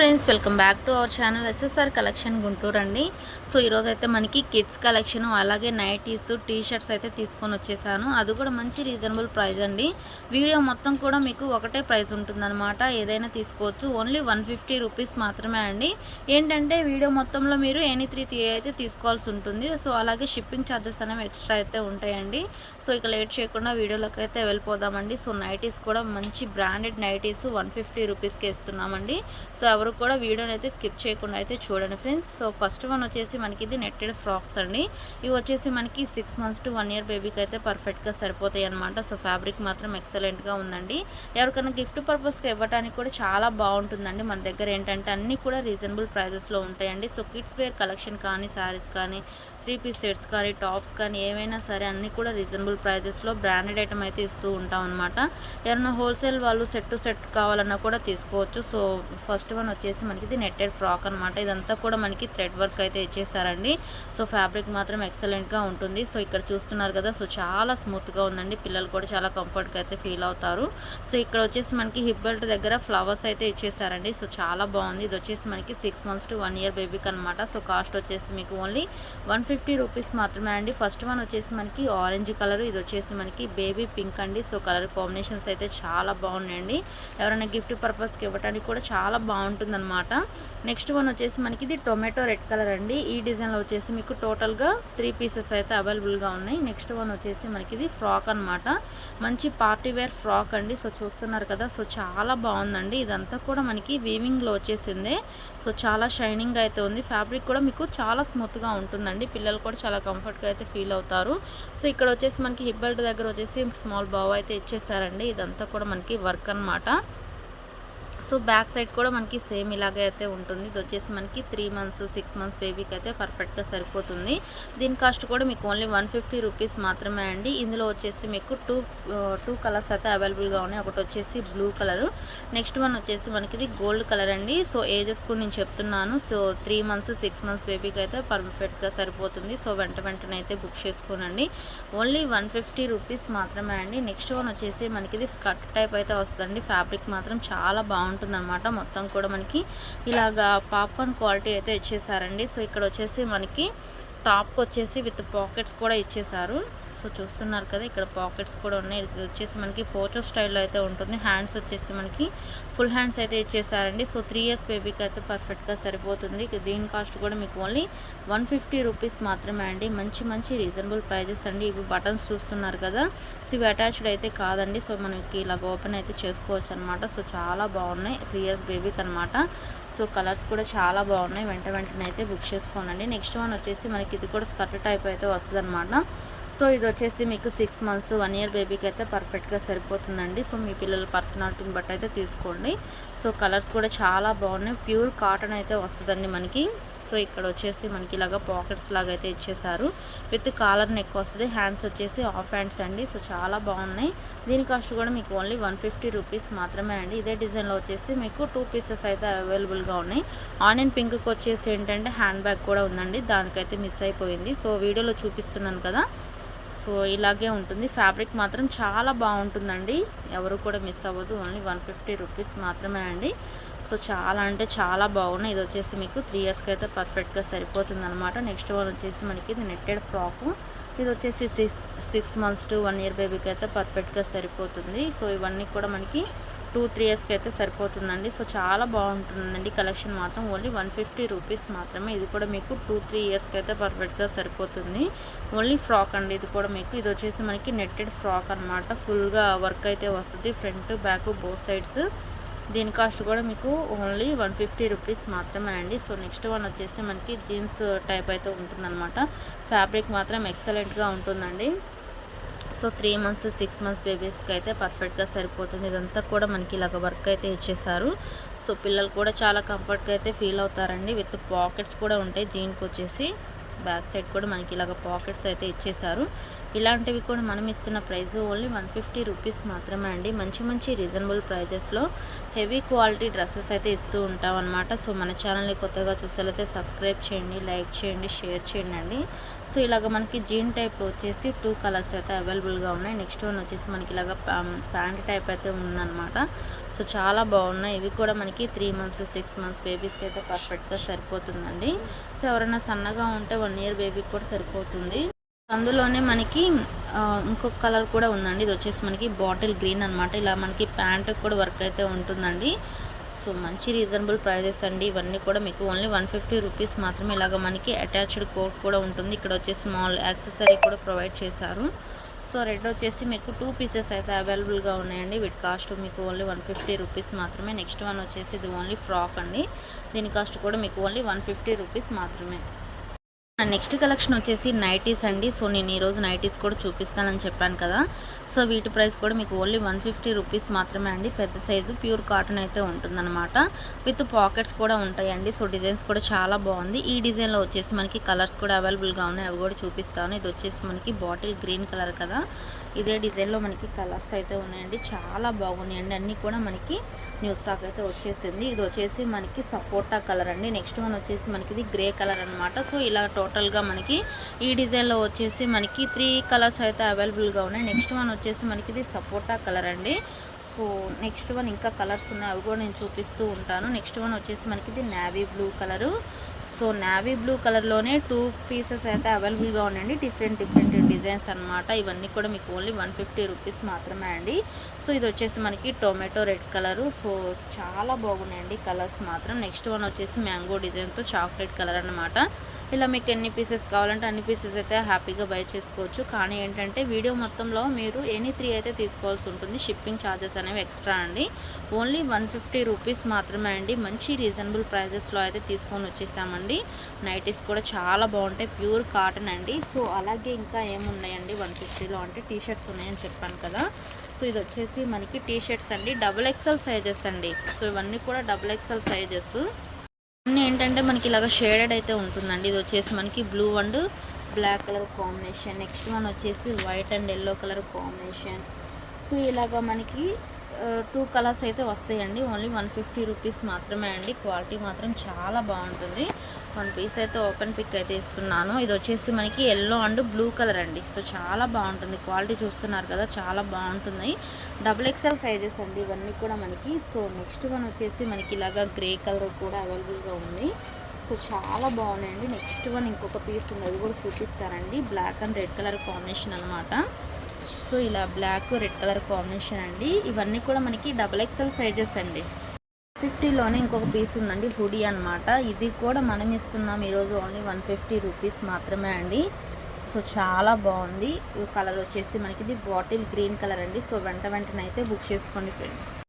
Friends welcome back to our channel SSR collection Guntur అండి. So ఈరోజు అయితే మనకి కిడ్స్ కలెక్షన్ అలాగే నైటీస్ టీ షర్ట్స్ అయితే తీసుకొని వచ్చేసాను. అది కూడా మంచి రీజనబుల్ ప్రైస్ అండి. వీడియో మొత్తం కూడా మీకు ఒకటే ప్రైస్ ఉంటుందన్నమాట. ఏదైనా తీసుకోవచ్చు. ఓన్లీ వన్ ఫిఫ్టీ రూపీస్ మాత్రమే అండి. ఏంటంటే వీడియో మొత్తంలో మీరు ఎనీ త్రీ అయితే తీసుకోవాల్సి ఉంటుంది. సో అలాగే షిప్పింగ్ ఛార్జెస్ అనేవి ఎక్స్ట్రా అయితే ఉంటాయండి. సో ఇక లేట్ చేయకుండా వీడియోలోకి అయితే వెళ్ళిపోదామండి. సో నైటీస్ కూడా మంచి బ్రాండెడ్ నైటీస్ వన్ ఫిఫ్టీ రూపీస్కి ఇస్తున్నామండి. సో ఎవరు కూడా వీడియోని అయితే స్కిప్ చేయకుండా అయితే చూడండి ఫ్రెండ్స్. సో ఫస్ట్ వన్ వచ్చేసి మనకి ఇది నెట్టెడ్ ఫ్రాక్స్ అండి. ఇవి వచ్చేసి మనకి six months to one year బేబీకి అయితే పర్ఫెక్ట్గా సరిపోతాయి అనమాట సో ఫ్యాబ్రిక్ మాత్రం ఎక్సలెంట్గా ఉందండి. ఎవరికైనా గిఫ్ట్ పర్పస్కి ఇవ్వడానికి కూడా చాలా బాగుంటుందండి. మన దగ్గర ఏంటంటే అన్నీ కూడా రీజనబుల్ ప్రైజెస్లో ఉంటాయండి. సో కిడ్స్ వేర్ కలెక్షన్ కానీ శారీస్ కానీ త్రీ పీస్ సెట్స్ కానీ టాప్స్ కానీ ఏమైనా సరే అన్నీ కూడా రీజనబుల్ ప్రైజెస్లో బ్రాండెడ్ ఐటమ్ అయితే ఇస్తూ ఉంటాం అనమాట ఎవరైనా హోల్సేల్ వాళ్ళు సెట్ టు సెట్ కావాలన్నా కూడా తీసుకోవచ్చు. సో ఫస్ట్ వన్ వచ్చేసి మనకి ఇది నెట్టెడ్ ఫ్రాక్ అనమాట ఇదంతా కూడా మనకి థ్రెడ్ వర్క్ అయితే ఇచ్చేసారండి. సో ఫ్యాబ్రిక్ మాత్రం ఎక్సలెంట్గా ఉంటుంది. సో ఇక్కడ చూస్తున్నారు కదా సో చాలా స్మూత్గా ఉందండి. పిల్లలు కూడా చాలా కంఫర్ట్గా అయితే ఫీల్ అవుతారు. సో ఇక్కడ వచ్చేసి మనకి హిప్ బెల్ట్ దగ్గర ఫ్లవర్స్ అయితే ఇచ్చేసారండి. సో చాలా బాగుంది. ఇది వచ్చేసి మనకి six months to one year బేబీకి అనమాట సో కాస్ట్ వచ్చేసి మీకు ఓన్లీ వన్ ఫిఫ్టీ రూపీస్ మాత్రమే అండి. ఫస్ట్ వన్ వచ్చేసి మనకి ఆరెంజ్ కలర్ ఇది వచ్చేసి మనకి బేబీ పింక్ అండి. సో కలర్ కాంబినేషన్స్ అయితే చాలా బాగున్నాయండి. ఎవరైనా గిఫ్ట్ పర్పస్కి ఇవ్వడానికి కూడా చాలా బాగుంటుంది అనమాట నెక్స్ట్ వన్ వచ్చేసి మనకి ఇది టొమాటో రెడ్ కలర్ అండి. ఈ డిజైన్లో వచ్చేసి మీకు టోటల్గా త్రీ పీసెస్ అయితే అవైలబుల్గా ఉన్నాయి. నెక్స్ట్ వన్ వచ్చేసి మనకి ఇది ఫ్రాక్ అనమాట మంచి పార్టీ వేర్ ఫ్రాక్ అండి. సో చూస్తున్నారు కదా సో చాలా బాగుందండి. ఇదంతా కూడా మనకి వీవింగ్లో వచ్చేసిందే. సో చాలా షైనింగ్ అయితే ఉంది. ఫ్యాబ్రిక్ కూడా మీకు చాలా స్మూత్గా ఉంటుందండి. పిల్లలు కూడా చాలా కంఫర్ట్గా అయితే ఫీల్ అవుతారు. సో ఇక్కడ వచ్చేసి మనకి హిబ్బల్ట్ దగ్గర వచ్చేసి స్మాల్ బావ్ అయితే ఇచ్చేసారండి. ఇదంతా కూడా మనకి వర్క్ అనమాట సో బ్యాక్ సైడ్ కూడా మనకి సేమ్ ఇలాగే అయితే ఉంటుంది. ఇది వచ్చేసి మనకి త్రీ మంత్స్ సిక్స్ మంత్స్ బేబీకి అయితే పర్ఫెక్ట్గా సరిపోతుంది. దీని కాస్ట్ కూడా మీకు ఓన్లీ వన్ ఫిఫ్టీ రూపీస్ మాత్రమే అండి. ఇందులో వచ్చేసి మీకు టూ టూ కలర్స్ అయితే అవైలబుల్గా ఉన్నాయి. ఒకటి వచ్చేసి బ్లూ కలరు నెక్స్ట్ వన్ వచ్చేసి మనకి ఇది గోల్డ్ కలర్ అండి. సో ఏజెస్ కూడా నేను చెప్తున్నాను. So three months six months బేబీకి అయితే పర్ఫెక్ట్గా సరిపోతుంది. సో వెంట వెంటనే అయితే బుక్ చేసుకోనండి. ఓన్లీ వన్ ఫిఫ్టీ రూపీస్ మాత్రమే అండి. నెక్స్ట్ వన్ వచ్చేసి మనకి ఇది స్కర్ట్ టైప్ అయితే వస్తుందండి. ఫ్యాబ్రిక్ మాత్రం చాలా బాగుంటుంది. ఉంటుందన్నమాట. మొత్తం కూడా మనకి ఇలాగా పాప్కార్న్ క్వాలిటీ అయితే ఇచ్చేసారండి. సో ఇక్కడ వచ్చేసి మనకి టాప్కి వచ్చేసి విత్ పాకెట్స్ కూడా ఇచ్చేసారు. సో చూస్తున్నారు కదా ఇక్కడ పాకెట్స్ కూడా ఉన్నాయి. ఇది వచ్చేసి మనకి ఫోటో స్టైల్లో అయితే ఉంటుంది. హ్యాండ్స్ వచ్చేసి మనకి ఫుల్ హ్యాండ్స్ అయితే ఇచ్చేసారండి. సో త్రీ ఇయర్స్ బేబీకి అయితే పర్ఫెక్ట్గా సరిపోతుంది. దీని కాస్ట్ కూడా మీకు ఓన్లీ వన్ ఫిఫ్టీ రూపీస్ మాత్రమే అండి. మంచి మంచి రీజనబుల్ ప్రైజెస్ అండి. ఇవి బటన్స్ చూస్తున్నారు కదా. సో ఇవి అటాచ్డ్ అయితే కాదండి. సో మనకి ఇలాగ ఓపెన్ అయితే చేసుకోవచ్చు అనమాట సో చాలా బాగున్నాయి. త్రీ ఇయర్స్ బేబీకి అనమాట సో కలర్స్ కూడా చాలా బాగున్నాయి. వెంట వెంటనే అయితే బుక్ చేసుకోనండి. నెక్స్ట్ వన్ వచ్చేసి మనకి ఇది కూడా స్కర్ట్ టైప్ అయితే వస్తుంది సో ఇది వచ్చేసి మీకు సిక్స్ మంత్స్ వన్ ఇయర్ బేబీకి అయితే పర్ఫెక్ట్గా సరిపోతుందండి. సో మీ పిల్లల పర్సనాలిటీని బట్టి అయితే తీసుకోండి. సో కలర్స్ కూడా చాలా బాగున్నాయి. ప్యూర్ కాటన్ అయితే వస్తుందండి మనకి. సో ఇక్కడ వచ్చేసి మనకి ఇలాగ పాకెట్స్ లాగా అయితే ఇచ్చేసారు. విత్ కాలర్ నెక్ వస్తుంది. హ్యాండ్స్ వచ్చేసి ఆఫ్ హ్యాండ్స్ అండి. సో చాలా బాగున్నాయి. దీని కాస్ట్ కూడా మీకు ఓన్లీ వన్ ఫిఫ్టీ రూపీస్ మాత్రమే అండి. ఇదే డిజైన్లో వచ్చేసి మీకు టూ పీసెస్ అయితే అవైలబుల్గా ఉన్నాయి. ఆనియన్ పింక్కి వచ్చేసి ఏంటంటే హ్యాండ్ బ్యాగ్ కూడా ఉందండి. దానికైతే మిస్ అయిపోయింది. సో వీడియోలో చూపిస్తున్నాను కదా. సో ఇలాగే ఉంటుంది. ఫ్యాబ్రిక్ మాత్రం చాలా బాగుంటుందండి. ఎవరు కూడా మిస్ అవ్వదు ఓన్లీ వన్ ఫిఫ్టీ రూపీస్ మాత్రమే అండి. సో చాలా అంటే చాలా బాగున్నాయి. ఇది వచ్చేసి మీకు త్రీ ఇయర్స్కి అయితే పర్ఫెక్ట్గా సరిపోతుంది అనమాట నెక్స్ట్ వన్ వచ్చేసి మనకి ఇది నెట్టెడ్ ఫ్రాకు ఇది వచ్చేసి six six months to one year బేబీకి అయితే పర్ఫెక్ట్గా సరిపోతుంది. సో ఇవన్నీ కూడా మనకి టూ త్రీ ఇయర్స్కి అయితే సరిపోతుందండి. సో చాలా బాగుంటుందండి. కలెక్షన్ మాత్రం ఓన్లీ వన్ ఫిఫ్టీ రూపీస్ మాత్రమే. ఇది కూడా మీకు టూ త్రీ ఇయర్స్కి అయితే పర్ఫెక్ట్గా సరిపోతుంది. ఓన్లీ ఫ్రాక్ అండి ఇది కూడా మీకు. ఇది వచ్చేసి మనకి నెట్టెడ్ ఫ్రాక్ అనమాట ఫుల్గా వర్క్ అయితే వస్తుంది. Front back both sides. దీని కాస్ట్ కూడా మీకు ఓన్లీ వన్ ఫిఫ్టీ రూపీస్ మాత్రమే అండి. సో నెక్స్ట్ వన్ వచ్చేసి మనకి జీన్స్ టైప్ అయితే ఉంటుందన్నమాట. ఫ్యాబ్రిక్ మాత్రం ఎక్సలెంట్గా ఉంటుందండి. So three months six months బేబీస్కి అయితే పర్ఫెక్ట్గా సరిపోతుంది. ఇదంతా కూడా మనకి ఇలాగ వర్క్ అయితే ఇచ్చేసారు. సో పిల్లలు కూడా చాలా కంఫర్ట్గా అయితే ఫీల్ అవుతారండి. విత్ పాకెట్స్ కూడా ఉంటాయి జీన్కి వచ్చేసి. బ్యాక్ సైడ్ కూడా మనకి ఇలాగ పాకెట్స్ అయితే ఇచ్చేసారు. ఇలాంటివి కూడా మనం ఇస్తున్న price only one fifty rupees మాత్రమే అండి. మంచి మంచి రీజనబుల్ ప్రైజెస్లో హెవీ క్వాలిటీ డ్రెస్సెస్ అయితే ఇస్తూ ఉంటాం అనమాట సో మన ఛానల్ని కొత్తగా చూసేలైతే సబ్స్క్రైబ్ చేయండి లైక్ చేయండి షేర్ చేయండి అండి. సో ఇలాగ మనకి జీన్ టైప్ వచ్చేసి టూ కలర్స్ అయితే అవైలబుల్గా ఉన్నాయి. నెక్స్ట్ వన్ వచ్చేసి మనకి ఇలాగ ప్యాంట్ టైప్ అయితే ఉందన్నమాట. సో సో చాలా బాగున్నాయి. ఇవి కూడా మనకి త్రీ మంత్స్ సిక్స్ మంత్స్ బేబీస్కి అయితే పర్ఫెక్ట్గా సరిపోతుందండి. సో ఎవరైనా సన్నగా ఉంటే వన్ ఇయర్ బేబీకి కూడా సరిపోతుంది. అందులోనే మనకి ఇంకొక కలర్ కూడా ఉందండి. ఇది వచ్చేసి మనకి బాటిల్ గ్రీన్ అన్నమాట. ఇలా మనకి ప్యాంట్ కూడా వర్క్ అయితే ఉంటుందండి. సో మంచి రీజనబుల్ ప్రైజెస్ అండి. ఇవన్నీ కూడా మీకు ఓన్లీ వన్ ఫిఫ్టీ రూపీస్ మాత్రమే ఇలాగ మనకి అటాచ్డ్ కోట్ కూడా ఉంటుంది. ఇక్కడ వచ్చేసి స్మాల్ యాక్సెసరీ కూడా ప్రొవైడ్ చేశారు. సో రెడ్ వచ్చేసి మీకు టూ పీసెస్ అయితే అవైలబుల్గా ఉన్నాయండి. వీటి కాస్ట్ మీకు ఓన్లీ వన్ ఫిఫ్టీ రూపీస్ మాత్రమే. నెక్స్ట్ వన్ వచ్చేసి ఇది ఓన్లీ ఫ్రాక్ అండి. దీని కాస్ట్ కూడా మీకు ఓన్లీ వన్ ఫిఫ్టీ రూపీస్ మాత్రమే. నెక్స్ట్ కలెక్షన్ వచ్చేసి నైటీస్ అండి. సో నేను ఈరోజు నైటీస్ కూడా చూపిస్తానని చెప్పాను కదా. సో వీటి ప్రైస్ కూడా మీకు ఓన్లీ వన్ ఫిఫ్టీ రూపీస్ మాత్రమే అండి. పెద్ద సైజు ప్యూర్ కాటన్ అయితే ఉంటుందన్నమాట. విత్ పాకెట్స్ కూడా ఉంటాయండి. సో డిజైన్స్ కూడా చాలా బాగుంది. ఈ డిజైన్లో వచ్చేసి మనకి కలర్స్ కూడా అవైలబుల్గా ఉన్నాయి. అవి కూడా చూపిస్తాను. ఇది వచ్చేసి మనకి బాటిల్ గ్రీన్ కలర్ కదా. ఇదే డిజైన్లో మనకి కలర్స్ అయితే ఉన్నాయండి. చాలా బాగున్నాయండి. అన్నీ కూడా మనకి న్యూ స్టాక్ అయితే వచ్చేసింది. ఇది వచ్చేసి మనకి సపోటా కలర్ అండి. నెక్స్ట్ వన్ వచ్చేసి మనకి ఇది గ్రే కలర్ అనమాట సో ఇలా టోటల్గా మనకి ఈ డిజైన్లో వచ్చేసి మనకి త్రీ కలర్స్ అయితే అవైలబుల్గా ఉన్నాయి. నెక్స్ట్ వన్ వచ్చేసి మనకి ఇది సపోటా కలర్ అండి. సో నెక్స్ట్ వన్ ఇంకా కలర్స్ ఉన్నాయి. అవి కూడా నేను చూపిస్తూ ఉంటాను. నెక్స్ట్ వన్ వచ్చేసి మనకి ఇది navy blue colour so navy blue కలర్లోనే టూ పీసెస్ అయితే అవైలబుల్గా ఉన్నాయండి డిఫరెంట్ డిఫరెంట్ డిజైన్స్ అన్నమాట. ఇవన్నీ కూడా మీకు ఓన్లీ వన్ ఫిఫ్టీ రూపీస్ మాత్రమే అండి. సో ఇది వచ్చేసి మనకి టొమాటో రెడ్ కలరు సో చాలా బాగున్నాయండి కలర్స్ మాత్రం. నెక్స్ట్ వన్ వచ్చేసి మ్యాంగో డిజైన్తో చాక్లెట్ కలర్ అన్నమాట. ఇలా మీకు ఎన్ని పీసెస్ కావాలంటే అన్ని పీసెస్ అయితే హ్యాపీగా బై చేసుకోవచ్చు. కానీ ఏంటంటే వీడియో మొత్తంలో మీరు ఎనీ త్రీ అయితే తీసుకోవాల్సి ఉంటుంది. షిప్పింగ్ ఛార్జెస్ అనేవి ఎక్స్ట్రా అండి. ఓన్లీ వన్ ఫిఫ్టీ రూపీస్ మాత్రమే అండి. మంచి రీజనబుల్ ప్రైజెస్లో అయితే తీసుకొని వచ్చేసామండి. నైటీస్ కూడా చాలా బాగుంటాయి. ప్యూర్ కాటన్ అండి. సో అలాగే ఇంకా ఏమున్నాయండి? వన్ ఫిఫ్టీలో అంటే టీ షర్ట్స్ ఉన్నాయని చెప్పాను కదా. సో ఇది వచ్చేసి మనకి టీ షర్ట్స్ అండి డబుల్ ఎక్సెల్ సైజెస్ అండి. సో ఇవన్నీ కూడా డబుల్ ఎక్సెల్ సైజెస్ అన్నీ ఏంటంటే మనకి ఇలాగ షేడెడ్ అయితే ఉంటుందండి. ఇది వచ్చేసి మనకి blue and black colour combination. Next one వచ్చేసి white and yellow colour combination. So ఇలాగ మనకి టూ కలర్స్ అయితే వస్తాయండి. ఓన్లీ వన్ ఫిఫ్టీ రూపీస్ మాత్రమే అండి. క్వాలిటీ మాత్రం చాలా బాగుంటుంది. వన్ పీస్ అయితే ఓపెన్ పిక్ అయితే ఇస్తున్నాను. ఇది వచ్చేసి మనకి ఎల్లో అండ్ బ్లూ కలర్ అండి. సో చాలా బాగుంటుంది. క్వాలిటీ చూస్తున్నారు కదా చాలా బాగుంటుంది. డబుల్ ఎక్స్ఎల్ సైజెస్ అండి ఇవన్నీ కూడా మనకి. సో నెక్స్ట్ వన్ వచ్చేసి మనకి ఇలాగా గ్రే కలర్ కూడా అవైలబుల్గా ఉంది. సో చాలా బాగున్నాయండి. నెక్స్ట్ వన్ ఇంకొక పీస్ ఉంది అది కూడా చూపిస్తానండి. Black and red colour combination అనమాట సో ఇలా బ్లాక్ రెడ్ కలర్ కాంబినేషన్ అండి. ఇవన్నీ కూడా మనకి డబుల్ ఎక్స్ఎల్ సైజెస్ అండి. ఫిఫ్టీలోనే ఇంకొక పీస్ ఉందండి హుడీ అనమాట ఇది కూడా మనం ఇస్తున్నాం ఈరోజు ఓన్లీ వన్ ఫిఫ్టీ రూపీస్ మాత్రమే అండి. సో చాలా బాగుంది. కలర్ వచ్చేసి మనకి ఇది బాటిల్ గ్రీన్ కలర్ అండి. సో వెంట వెంటనే అయితే బుక్ చేసుకోండి ఫ్రెండ్స్.